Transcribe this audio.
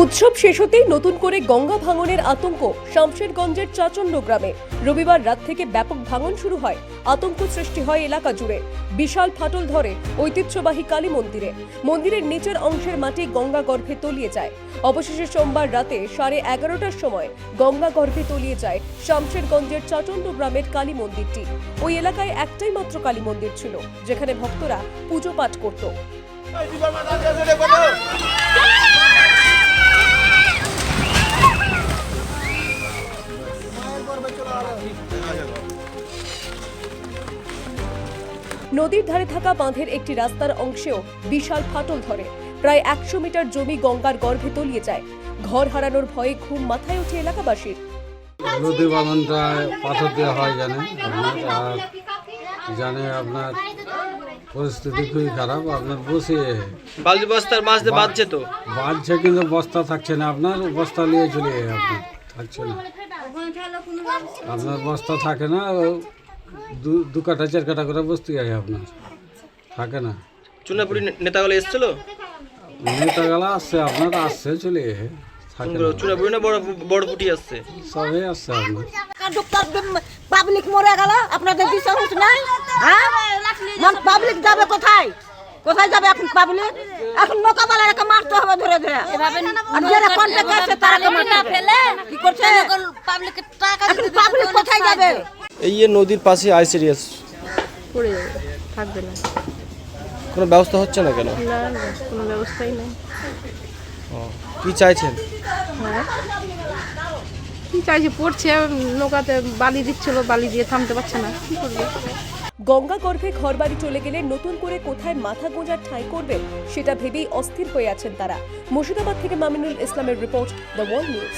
উৎসব শেষ হতেই নতুন করে গঙ্গা ভাঙনের আতঙ্ক শামশেরগঞ্জের চাচণ্ড গ্রামে। রবিবার রাত থেকে ব্যাপক ভাঙন শুরু হয়। আতঙ্ক সৃষ্টি হয় এলাকা জুড়ে। বিশাল ফাটল ধরে ঐতিহ্যবাহী কালী মন্দিরে। মন্দিরের নিচের অংশের মাটি গঙ্গা গর্ভে তলিয়ে যায়। অবশেষে সোমবার রাতে সাড়ে এগারোটার সময় গঙ্গা গর্ভে তলিয়ে যায় শামশেরগঞ্জের চাচণ্ড গ্রামের কালী মন্দিরটি। ওই এলাকায় একটাই মাত্র কালী মন্দির ছিল, যেখানে ভক্তরা পুজো পাঠ করত। নদীর ধারে থাকা বাঁধের একটি রাস্তার অংশেও বিশাল ফাটল ধরে। প্রায় একশো মিটার জমি গঙ্গার গর্ভে তলিয়ে যায়। ঘর হারানোর ভয়ে ঘুম মাথায় ওঠে এলাকাবাসীর। নদী বাগানটা পাথর দেওয়া হয় জানে আপনার আর জানে আপনার পরিস্থিতি খুবই খারাপ আপনার বসে। বালতি বস্তার মাছ দিয়ে বাঁধছে তো। বাঁধছে কিন্তু বস্তা থাকছে না আপনার বস্তা নিয়ে চলে যায় আপনার থাকছে না। আপনার বস্তা থাকে না ও দু দু কাটা চার কাটা করে বসতে যায় আপনার। থাকে না। চুনাপুরি নেতাগুলো এসেছিল? নেতাগালা আসছে আপনার আসছে চলে না। চুনাপুরি না বড় বড় পুটি আসছে? সবই আসছে আপনার। পাবলিক মরে গেল আপনাদের দিশা নাই হ্যাঁ? পাবলিক যাবে কোথায়? কোথায় যাবে এখন পাবলিক? এখন মোকাবেলা রেখে মারতে হবে ধরে ধরে। আর যারা কন্ট্যাক্ট আছে তারা মারতে ফেলে কি করছে? এখন পাবলিক কোথায় যাবে? এই যে নদীর পাশে আইসিডিএস পড়ে যাবে থাকবে না। কোনো ব্যবস্থা হচ্ছে না কেন? না না কোনো ব্যবস্থাই নেই। ও, কি চাইছেন? হ্যাঁ? কি চাইছে? পড়ছে নৌকাতে বালি দিচ্ছিল বালি দিয়ে থামতে পারছে না। কি করবে? গঙ্গা গর্ভে ঘরবাড়ি চলে গেলে নতুন করে কোথায় মাথা গোঁজার ঠাঁই করবেন সেটা ভেবেই অস্থির হয়ে আছেন তারা। মুর্শিদাবাদ থেকে মামিনুল ইসলামের রিপোর্ট, দ্য ওয়ার্ল্ড নিউজ।